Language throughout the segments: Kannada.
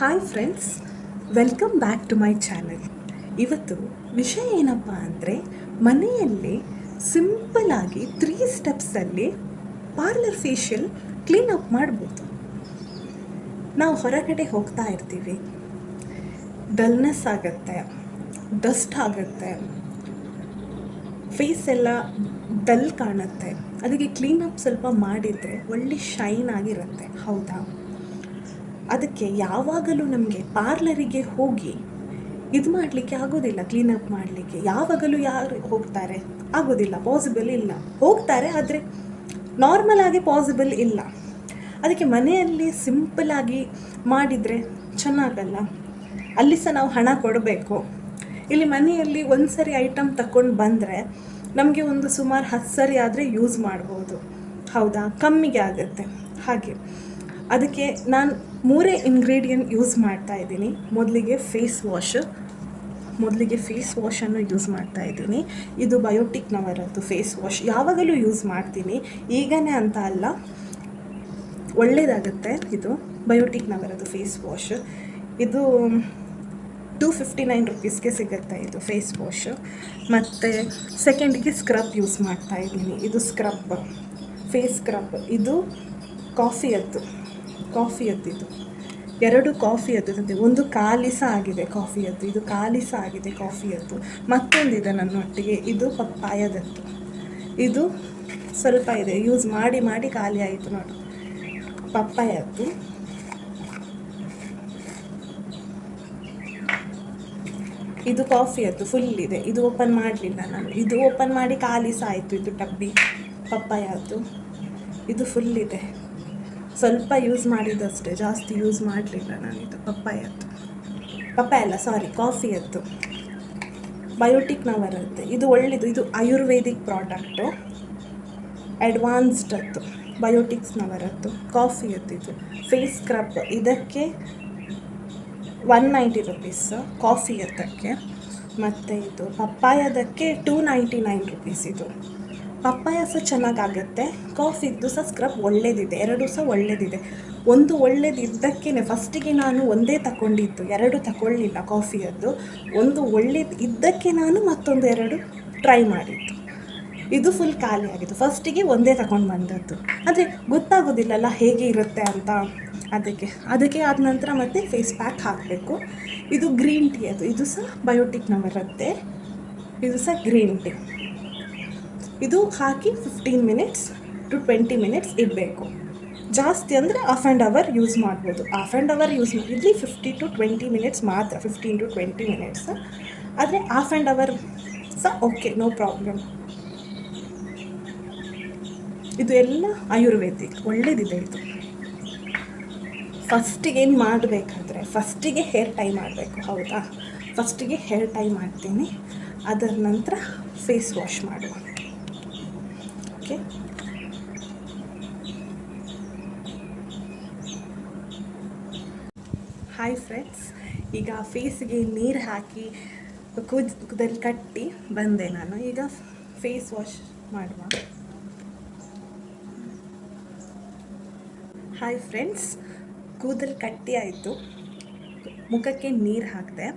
Hi friends welcome back to my channel ಇವತ್ತು ವಿಷಯ ಏನಪ್ಪ ಅಂದರೆ ಮನೆಯಲ್ಲಿ ಸಿಂಪಲಾಗಿ ತ್ರೀ ಸ್ಟೆಪ್ಸಲ್ಲಿ ಪಾರ್ಲರ್ ಫೇಶಿಯಲ್ ಅಪ್ ಮಾಡ್ಬೋದು. ನಾವು ಹೊರಗಡೆ ಹೋಗ್ತಾ ಇರ್ತೀವಿ. ಡಲ್ನೆಸ್ ಆಗುತ್ತೆ ಡಸ್ಟ್ ಆಗುತ್ತೆ ಫೇಸ್ ಎಲ್ಲ ಡಲ್ ಕಾಣುತ್ತೆ. ಅದಕ್ಕೆ ಕ್ಲೀನಪ್ ಸ್ವಲ್ಪ ಮಾಡಿದರೆ ಒಳ್ಳೆ ಶೈನ್ ಆಗಿರುತ್ತೆ. ಹೌದಾ? ಅದಕ್ಕೆ ಯಾವಾಗಲೂ ನಮಗೆ ಪಾರ್ಲರಿಗೆ ಹೋಗಿ ಇದು ಮಾಡಲಿಕ್ಕೆ ಆಗೋದಿಲ್ಲ ಕ್ಲೀನಪ್ ಮಾಡಲಿಕ್ಕೆ. ಯಾವಾಗಲೂ ಯಾರು ಹೋಗ್ತಾರೆ? ಆಗೋದಿಲ್ಲ ಪಾಸಿಬಲ್ ಇಲ್ಲ. ಹೋಗ್ತಾರೆ, ಆದರೆ ನಾರ್ಮಲ್ ಆಗಿ ಪಾಸಿಬಲ್ ಇಲ್ಲ. ಅದಕ್ಕೆ ಮನೆಯಲ್ಲಿ ಸಿಂಪಲಾಗಿ ಮಾಡಿದರೆ ಚೆನ್ನಾಗಲ್ಲ? ಅಲ್ಲಿ ಸಹ ನಾವು ಹಣ ಕೊಡಬೇಕು. ಇಲ್ಲಿ ಮನೆಯಲ್ಲಿ ಒಂದು ಸರಿ ಐಟಮ್ ತಗೊಂಡು ಬಂದರೆ ನಮಗೆ ಒಂದು ಸುಮಾರು ಹತ್ತು ಸರಿ ಆದರೆ ಯೂಸ್ ಮಾಡ್ಬೋದು. ಹೌದಾ? ಕಮ್ಮಿಗೆ ಆಗುತ್ತೆ. ಹಾಗೆ. ಅದಕ್ಕೆ ನಾನು ಮೂರೇ ಇಂಗ್ರೀಡಿಯೆಂಟ್ ಯೂಸ್ ಮಾಡ್ತಾ ಇದ್ದೀನಿ. ಮೊದಲಿಗೆ ಫೇಸ್ ವಾಶ್ ಮೊದಲಿಗೆ ಫೇಸ್ ವಾಶನ್ನು ಯೂಸ್ ಮಾಡ್ತಾ ಇದ್ದೀನಿ. ಇದು ಬಯೋಟಿಕ್ನವರದ್ದು ಫೇಸ್ ವಾಶ್ ಯಾವಾಗಲೂ ಯೂಸ್ ಮಾಡ್ತೀನಿ. ಈಗನೇ ಅಂತ ಅಲ್ಲ ಒಳ್ಳೆಯದಾಗುತ್ತೆ ಇದು ಬಯೋಟಿಕ್ನವರದ್ದು ಫೇಸ್ ವಾಶ್ ಇದು ಟೂ ಫಿಫ್ಟಿ ನೈನ್ ರುಪೀಸ್ಗೆ ಸಿಗುತ್ತೆ ಇದು ಫೇಸ್ ವಾಶ್ ಮತ್ತು ಸೆಕೆಂಡಿಗೆ ಸ್ಕ್ರಬ್ ಯೂಸ್ ಮಾಡ್ತಾ ಇದ್ದೀನಿ. ಇದು ಸ್ಕ್ರಬ್ ಫೇಸ್ ಸ್ಕ್ರಬ್ ಇದು ಕಾಫಿಯದ್ದು ಕಾಫಿಯದ್ದು ಇದು ಎರಡು ಕಾಫಿಯದ್ದು ತಂದೆ ಒಂದು ಕಾಲಿಸ ಆಗಿದೆ ಕಾಫಿಯದ್ದು ಇದು ಕಾಲಿಸ ಆಗಿದೆ ಕಾಫಿಯದ್ದು ಮತ್ತೊಂದಿದೆ ನನ್ನೊಟ್ಟಿಗೆ ಇದು ಪಪ್ಪಾಯದದ್ದು ಇದು ಸ್ವಲ್ಪ ಇದೆ ಯೂಸ್ ಮಾಡಿ ಮಾಡಿ ಖಾಲಿ ಆಯಿತು ನೋಡಿ. ಪಪ್ಪಾಯದ್ದು. ಇದು ಕಾಫಿಯದ್ದು ಫುಲ್ ಇದೆ. ಇದು ಓಪನ್ ಮಾಡಲಿಲ್ಲ ನಾನು. ಇದು ಓಪನ್ ಮಾಡಿ ಖಾಲಿ ಸಹ ಆಯಿತು, ಇದು ಡಬ್ಬಿ ಪಪ್ಪಾಯದ್ದು. ಇದು ಫುಲ್ ಇದೆ. ಸ್ವಲ್ಪ ಯೂಸ್ ಮಾಡಿದ್ದಷ್ಟೇ, ಜಾಸ್ತಿ ಯೂಸ್ ಮಾಡಲಿಲ್ಲ ನಾನು ಪಪ್ಪಾಯದ್ದು. ಪಪ್ಪಾಯ ಅಲ್ಲ ಸಾರಿ ಕಾಫಿಯದ್ದು ಬಯೋಟಿಕ್ನವರದ್ದು ಇದು ಒಳ್ಳೆಯದು ಇದು ಆಯುರ್ವೇದಿಕ್ ಪ್ರಾಡಕ್ಟು ಅಡ್ವಾನ್ಸ್ಡದ್ದು ಬಯೋಟಿಕ್ಸ್ನವರದ್ದು ಕಾಫಿಯದ್ದು ಇದು. ಫೇಸ್ ಸ್ಕ್ರಬ್ ಇದಕ್ಕೆ ಒನ್ ನೈಂಟಿ ರುಪೀಸ್ ಕಾಫಿಯದ್ದಕ್ಕೆ. ಮತ್ತು ಇದು ಪಪ್ಪಾಯದಕ್ಕೆ ಟೂ ನೈಂಟಿ ನೈನ್ ರುಪೀಸ್ ಇದು. ಪಪ್ಪಾಯ ಸಹ ಚೆನ್ನಾಗಾಗುತ್ತೆ, ಕಾಫಿದ್ದು ಸಹ ಸ್ಕ್ರಬ್ ಒಳ್ಳೇದಿದೆ, ಎರಡು ಸಹ ಒಳ್ಳೇದಿದೆ. ಒಂದು ಒಳ್ಳೇದಿದ್ದಕ್ಕೇ ಫಸ್ಟಿಗೆ ನಾನು ಒಂದೇ ತಗೊಂಡಿದ್ದು ಎರಡು ತಗೊಳ್ಳಿಲ್ಲ ಕಾಫಿಯದ್ದು. ಒಂದು ಒಳ್ಳೇದು ಇದ್ದಕ್ಕೆ ನಾನು ಮತ್ತೊಂದು ಎರಡು ಟ್ರೈ ಮಾಡಿದ್ದು. ಇದು ಫುಲ್ ಖಾಲಿ ಆಗಿತ್ತು ಫಸ್ಟಿಗೆ ಒಂದೇ ತಗೊಂಡು ಬಂದದ್ದು. ಆದರೆ ಗೊತ್ತಾಗೋದಿಲ್ಲಲ್ಲ ಹೇಗೆ ಇರುತ್ತೆ ಅಂತ. ಅದಕ್ಕೆ ಅದಕ್ಕೆ ಆದ ನಂತರ ಮತ್ತೆ ಫೇಸ್ ಪ್ಯಾಕ್ ಹಾಕಬೇಕು. ಇದು ಗ್ರೀನ್ ಟೀ ಅದು, ಇದು ಸಹ ಬಯೋಟಿಕ್ನವರತ್ತೆ ಇದು ಸಹ ಗ್ರೀನ್ ಟೀ ಇದು ಹಾಕಿ fifteen minutes to twenty minutes ಇಡಬೇಕು. ಜಾಸ್ತಿ ಅಂದರೆ ಆಫ್ ಆ್ಯಂಡ್ ಅವರ್ ಯೂಸ್ ಮಾಡ್ಬೋದು. ಹಾಫ್ ಆ್ಯಂಡ್ ಅವರ್ ಯೂಸ್ ಮಾಡಿದ್ಲಿ ಫಿಫ್ಟಿ ಟು ಟ್ವೆಂಟಿ ಮಿನಿಟ್ಸ್ ಮಾತ್ರ ಫಿಫ್ಟೀನ್ ಟು ಟ್ವೆಂಟಿ ಮಿನಿಟ್ಸ್ ಆದರೆ ಹಾಫ್ ಆ್ಯಂಡ್ ಅವರ್ ಸಹ ಓಕೆ ನೋ ಪ್ರಾಬ್ಲಮ್ ಇದು ಎಲ್ಲ ಆಯುರ್ವೇದಿಕ್, ಒಳ್ಳೇದಿದೆ ಇದು. ಫಸ್ಟಿಗೆ ಏನು ಮಾಡಬೇಕಾದ್ರೆ ಫಸ್ಟಿಗೆ ಹೇರ್ ಟೈ ಮಾಡಬೇಕು, ಹೌದಾ? ಫಸ್ಟಿಗೆ ಹೇರ್ ಟೈ ಮಾಡ್ತೀನಿ. ಅದರ ನಂತರ ಫೇಸ್ ವಾಶ್ ಮಾಡುವ. ಹಾಯ್ ಫ್ರೆಂಡ್ಸ್ ಈಗ ಫೇಸ್ಗೆ ನೀರು ಹಾಕಿ ಕುದ್ ಕುದಲ್ಲಿ ಕಟ್ಟಿ ಬಂದೆ ನಾನು. ಈಗ ಫೇಸ್ ವಾಶ್ ಮಾಡುವ. ಹಾಯ್ ಫ್ರೆಂಡ್ಸ್ ಕೂದಲು ಕಟ್ಟಿ ಆಯಿತು. ಮುಖಕ್ಕೆ ನೀರು ಹಾಕಿದೆ.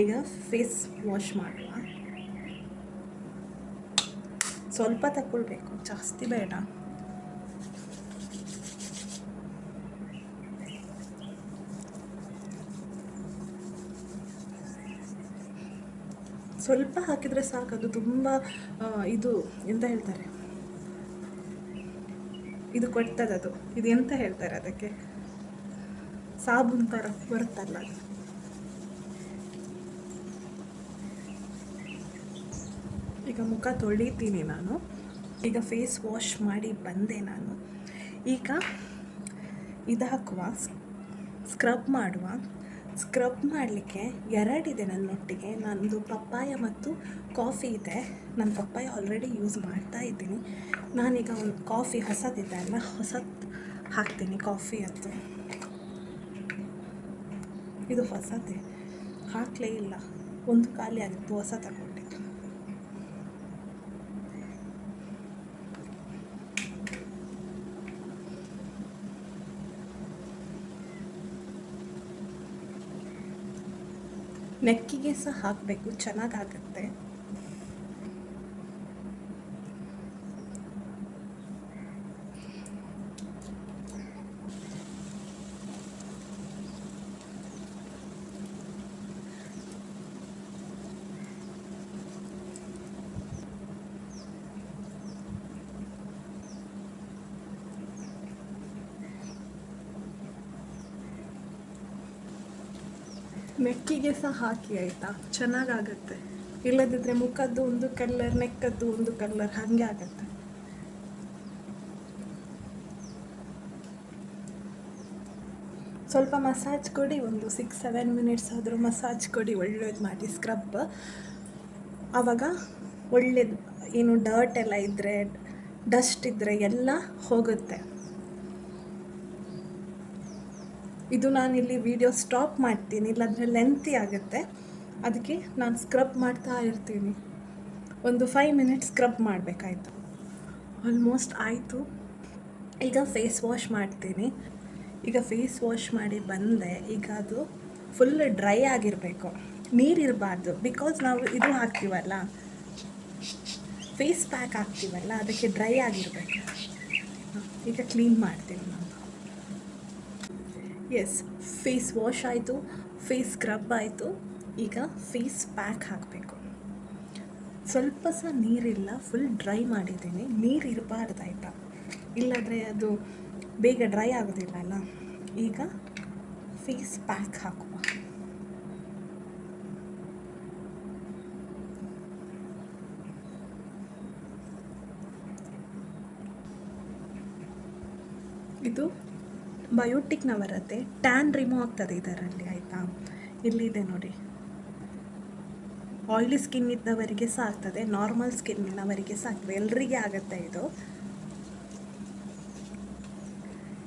ಈಗ ಫೇಸ್ ವಾಶ್ ಮಾಡುವ. ಸ್ವಲ್ಪ ತಗೊಳ್ಬೇಕು ಜಾಸ್ತಿ ಬೇಡ. ಸ್ವಲ್ಪ ಹಾಕಿದರೆ ಸಾಕು, ಅದು ತುಂಬ ಇದು ಎಂತ ಹೇಳ್ತಾರೆ? ಇದು ಕೊಡ್ತದೆ ಅದು. ಇದು ಎಂತ ಹೇಳ್ತಾರೆ ಅದಕ್ಕೆ? ಸಾಬೂನ್ ಥರ ಬರುತ್ತಲ್ಲ ಅದು. ಈಗ ಮುಖ ತೊಳಿತೀನಿ ನಾನು. ಈಗ ಫೇಸ್ ವಾಶ್ ಮಾಡಿ ಬಂದೆ ನಾನು. ಈಗ ಇದು ಹಾಕುವ ಸ್ಕ್ರಬ್ ಮಾಡುವ. ಸ್ಕ್ರಬ್ ಮಾಡಲಿಕ್ಕೆ ಎರಡಿದೆ ನನ್ನೊಟ್ಟಿಗೆ. ನನ್ನದು ಪಪ್ಪಾಯ ಮತ್ತು ಕಾಫಿ ಇದೆ. ನಾನು ಪಪ್ಪಾಯ ಆಲ್ರೆಡಿ ಯೂಸ್ ಮಾಡ್ತಾ ಇದ್ದೀನಿ. ನಾನೀಗ ಒಂದು ಕಾಫಿ ಹೊಸದಿದೆ ಅಲ್ಲ ಹೊಸದು ಹಾಕ್ತೀನಿ ಕಾಫಿ ಅದು ಇದು ಹೊಸದೇ. ಹಾಕಲೇ ಇಲ್ಲ. ಒಂದು ಖಾಲಿ ಆಗಿತ್ತು. ಹೊಸ ತಗೊಂಡಿದ್ದು ನೆಕ್ಕಿಗೆ ಸಹ ಹಾಕಬೇಕು ಚೆನ್ನಾಗಾಗುತ್ತೆ. ನೆಕ್ಕಿಗೆ ಸಹ ಹಾಕಿ ಆಯಿತಾ? ಚೆನ್ನಾಗಾಗತ್ತೆ. ಇಲ್ಲದಿದ್ದರೆ ಮುಖದ್ದು ಒಂದು ಕಲ್ಲರ್ ನೆಕ್ಕದ್ದು ಒಂದು ಕಲ್ಲರ್ ಹಾಗೆ ಆಗತ್ತೆ. ಸ್ವಲ್ಪ ಮಸಾಜ್ ಕೊಡಿ, ಒಂದು ಸಿಕ್ಸ್ ಸೆವೆನ್ ಮಿನಿಟ್ಸ್ ಆದರೂ ಮಸಾಜ್ ಕೊಡಿ, ಒಳ್ಳೇದು ಮಾಡಿ. ಸ್ಕ್ರಬ್ ಆವಾಗ ಒಳ್ಳೇದು, ಏನು ಡರ್ಟ್ ಎಲ್ಲ ಇದ್ದರೆ ಡಸ್ಟ್ ಇದ್ದರೆ ಎಲ್ಲ ಹೋಗುತ್ತೆ. ಇದು ನಾನಿಲ್ಲಿ ವಿಡಿಯೋ ಸ್ಟಾಪ್ ಮಾಡ್ತೀನಿ. ಇಲ್ಲಾಂದರೆ ಲೆಂತಿ ಆಗುತ್ತೆ. ಅದಕ್ಕೆ ನಾನು ಸ್ಕ್ರಬ್ ಮಾಡ್ತಾ ಇರ್ತೀನಿ. ಒಂದು ಫೈವ್ ಮಿನಿಟ್ಸ್ ಸ್ಕ್ರಬ್ ಮಾಡಬೇಕಾಯ್ತು. ಆಲ್ಮೋಸ್ಟ್ ಆಯಿತು. ಈಗ ಫೇಸ್ ವಾಶ್ ಮಾಡ್ತೀನಿ. ಈಗ ಫೇಸ್ ವಾಶ್ ಮಾಡಿ ಬಂದೆ. ಈಗ ಅದು ಫುಲ್ ಡ್ರೈ ಆಗಿರಬೇಕು. ನೀರಿರಬಾರ್ದು. ಬಿಕಾಸ್ ನಾವು ಇದು ಹಾಕ್ತೀವಲ್ಲ. Face pack ಹಾಕ್ತೀವಲ್ಲ. ಅದಕ್ಕೆ ಡ್ರೈ ಆಗಿರಬೇಕು. ಈಗ ಕ್ಲೀನ್ ಮಾಡ್ತೀನಿ ನಾನು. ಎಸ್ ಫೇಸ್ ವಾಶ್ ಆಯಿತು ಫೇಸ್ ಸ್ಕ್ರಬ್ ಆಯಿತು, ಈಗ ಫೇಸ್ ಪ್ಯಾಕ್ ಹಾಕಬೇಕು. ಸ್ವಲ್ಪ ಸಹ ನೀರಿಲ್ಲ ಫುಲ್ ಡ್ರೈ ಮಾಡಿದ್ದೀನಿ. ನೀರು ಇರಬಾರ್ದು ಆಯಿತಾ ಇಲ್ಲಾಂದರೆ ಅದು ಬೇಗ ಡ್ರೈ ಆಗೋದಿಲ್ಲ ಅಲ್ಲ? ಈಗ ಫೇಸ್ ಪ್ಯಾಕ್ ಹಾಕುವ ಇದು ಬಯೋಟಿಕ್ನ ಬರುತ್ತೆ ಟ್ಯಾನ್ ರಿಮೂವ್ ಆಗ್ತದೆ ಇದರಲ್ಲಿ, ಆಯಿತಾ? ಇಲ್ಲಿದೆ ನೋಡಿ. ಆಯಿಲಿ ಸ್ಕಿನ್ ಇದ್ದವರಿಗೆ ಸಹ ಆಗ್ತದೆ, ನಾರ್ಮಲ್ ಸ್ಕಿನ್ನಿನವರಿಗೆ ಸಹ ಆಗ್ತದೆ. ಎಲ್ರಿಗೆ ಆಗುತ್ತೆ ಇದು.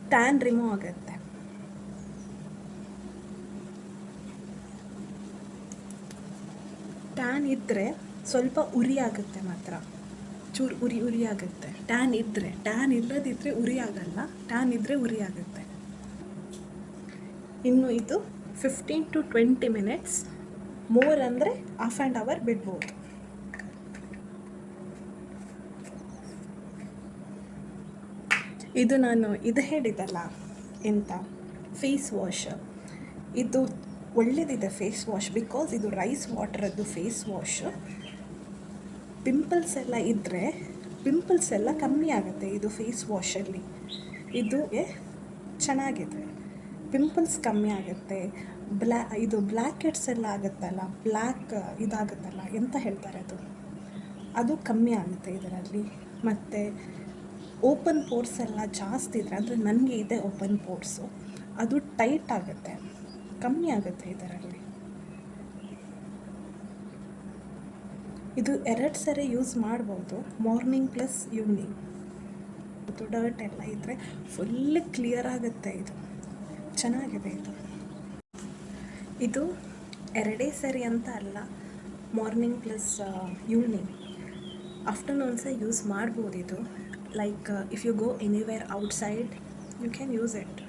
ಟ್ಯಾನ್ ರಿಮೂವ್ ಆಗುತ್ತೆ. ಟ್ಯಾನ್ ಇದ್ದರೆ ಸ್ವಲ್ಪ ಉರಿ ಆಗುತ್ತೆ ಮಾತ್ರ. ಚೂರು ಉರಿ ಉರಿ ಆಗುತ್ತೆ. ಟ್ಯಾನ್ ಇದ್ದರೆ ಟ್ಯಾನ್ ಇಲ್ಲದಿದ್ದರೆ ಉರಿ ಆಗಲ್ಲ. ಟ್ಯಾನ್ ಇದ್ದರೆ ಉರಿ ಆಗುತ್ತೆ. ಇನ್ನು ಇದು fifteen to twenty minutes more ಅಂದರೆ ಹಾಫ್ ಆ್ಯಂಡ್ ಅವರ್ ಬಿಡ್ಬೋದು. ಇದು ನಾನು ಇದು ಹೇಳಿದಲ್ಲ ಎಂತ? ಫೇಸ್ ವಾಶ್ ಇದು ಒಳ್ಳೆಯದಿದೆ ಫೇಸ್ ವಾಶ್ ಬಿಕಾಸ್ ಇದು ರೈಸ್ ವಾಟರದ್ದು ಫೇಸ್ ವಾಶ್ ಪಿಂಪಲ್ಸ್ ಎಲ್ಲ ಇದ್ದರೆ ಪಿಂಪಲ್ಸ್ ಎಲ್ಲ ಕಮ್ಮಿ ಆಗುತ್ತೆ ಇದು ಫೇಸ್ ವಾಶಲ್ಲಿ ಇದು ಚೆನ್ನಾಗಿದೆ. ಪಿಂಪಲ್ಸ್ ಕಮ್ಮಿ ಆಗುತ್ತೆ. ಬ್ಲ್ಯಾ ಇದು ಬ್ಲ್ಯಾಕೆಟ್ಸ್ ಎಲ್ಲ ಆಗುತ್ತಲ್ಲ ಬ್ಲ್ಯಾಕ್ ಇದಾಗುತ್ತಲ್ಲ ಎಂತ ಹೇಳ್ತಾರೆ ಅದು? ಅದು ಕಮ್ಮಿ ಆಗುತ್ತೆ ಇದರಲ್ಲಿ. ಮತ್ತು ಓಪನ್ ಪೋರ್ಸ್ ಎಲ್ಲ ಜಾಸ್ತಿ ಇದ್ರೆ, ಅಂದರೆ ನನಗೆ ಇದೆ ಓಪನ್ ಪೋರ್ಸು, ಅದು ಟೈಟ್ ಆಗುತ್ತೆ, ಕಮ್ಮಿ ಆಗುತ್ತೆ ಇದರಲ್ಲಿ. ಇದು ಎರಡು ಸರಿ ಯೂಸ್ ಮಾಡ್ಬೋದು, ಮಾರ್ನಿಂಗ್ ಪ್ಲಸ್ ಈವ್ನಿಂಗ್. ಡರ್ಟ್ ಎಲ್ಲ ಇದ್ದರೆ ಫುಲ್ ಕ್ಲಿಯರ್ ಆಗುತ್ತೆ ಇದು. ಚೆನ್ನಾಗಿದೆ ಇದು ಇದು ಎರಡೇ ಸರಿ ಅಂತ ಅಲ್ಲ ಮಾರ್ನಿಂಗ್ ಪ್ಲಸ್ ಈವ್ನಿಂಗ್ ಆಫ್ಟರ್ನೂನ್ ಸಹ ಯೂಸ್ ಮಾಡ್ಬೋದು ಇದು. Like if you go anywhere outside you can use it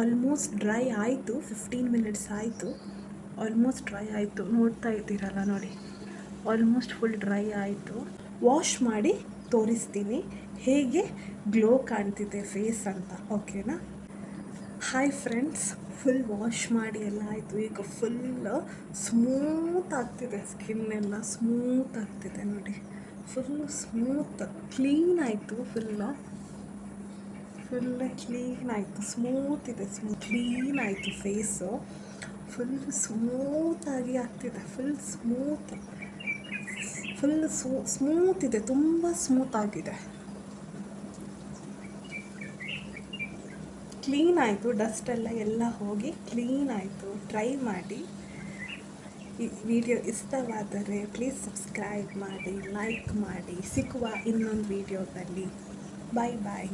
almost dry ಆಯಿತು ಫಿಫ್ಟೀನ್ ಮಿನಿಟ್ಸ್ ಆಯಿತು. ಆಲ್ಮೋಸ್ಟ್ ಡ್ರೈ ಆಯಿತು. ನೋಡ್ತಾ ಇದ್ದೀರಲ್ಲ ನೋಡಿ. ಆಲ್ಮೋಸ್ಟ್ ಫುಲ್ ಡ್ರೈ ಆಯಿತು. ವಾಶ್ ಮಾಡಿ ತೋರಿಸ್ತೀನಿ. ಹೇಗೆ ಗ್ಲೋ ಕಾಣ್ತಿದೆ ಫೇಸ್ ಅಂತ. ಓಕೆನಾ ಹಾಯ್ ಫ್ರೆಂಡ್ಸ್ ಫುಲ್ ವಾಶ್ ಮಾಡಿ ಎಲ್ಲ ಆಯಿತು. ಈಗ ಫುಲ್ ಸ್ಮೂತ್ ಆಗ್ತಿದೆ. ಸ್ಕಿನ್ ಎಲ್ಲ ಸ್ಮೂತ್ ಆಗ್ತಿದೆ ನೋಡಿ. ಫುಲ್ಲು ಸ್ಮೂತ್ ಕ್ಲೀನ್ ಆಯಿತು ಫುಲ್ಲು ಫುಲ್ ಕ್ಲೀನ್ ಆಯಿತು. ಸ್ಮೂತ್ ಇದೆ. ಸ್ಮೂತ್ ಕ್ಲೀನ್ ಆಯಿತು ಫೇಸು ಫುಲ್ ಸ್ಮೂತಾಗಿ ಆಗ್ತಿದೆ. ಫುಲ್ ಸ್ಮೂತ್ ಫುಲ್ ಸ್ಮೂತ್ ಇದೆ. ತುಂಬ ಸ್ಮೂತ್ ಆಗಿದೆ. ಕ್ಲೀನ್ ಆಯಿತು ಡಸ್ಟ್ ಎಲ್ಲ ಎಲ್ಲ ಹೋಗಿ ಕ್ಲೀನ್ ಆಯಿತು. ಟ್ರೈ ಮಾಡಿ. ಈ ವಿಡಿಯೋ ಇಷ್ಟವಾದರೆ ಪ್ಲೀಸ್ ಸಬ್ಸ್ಕ್ರೈಬ್ ಮಾಡಿ ಲೈಕ್ ಮಾಡಿ. ಸಿಕ್ಕುವ ಇನ್ನೊಂದು ವಿಡಿಯೋದಲ್ಲಿ ಬಾಯ್ ಬಾಯ್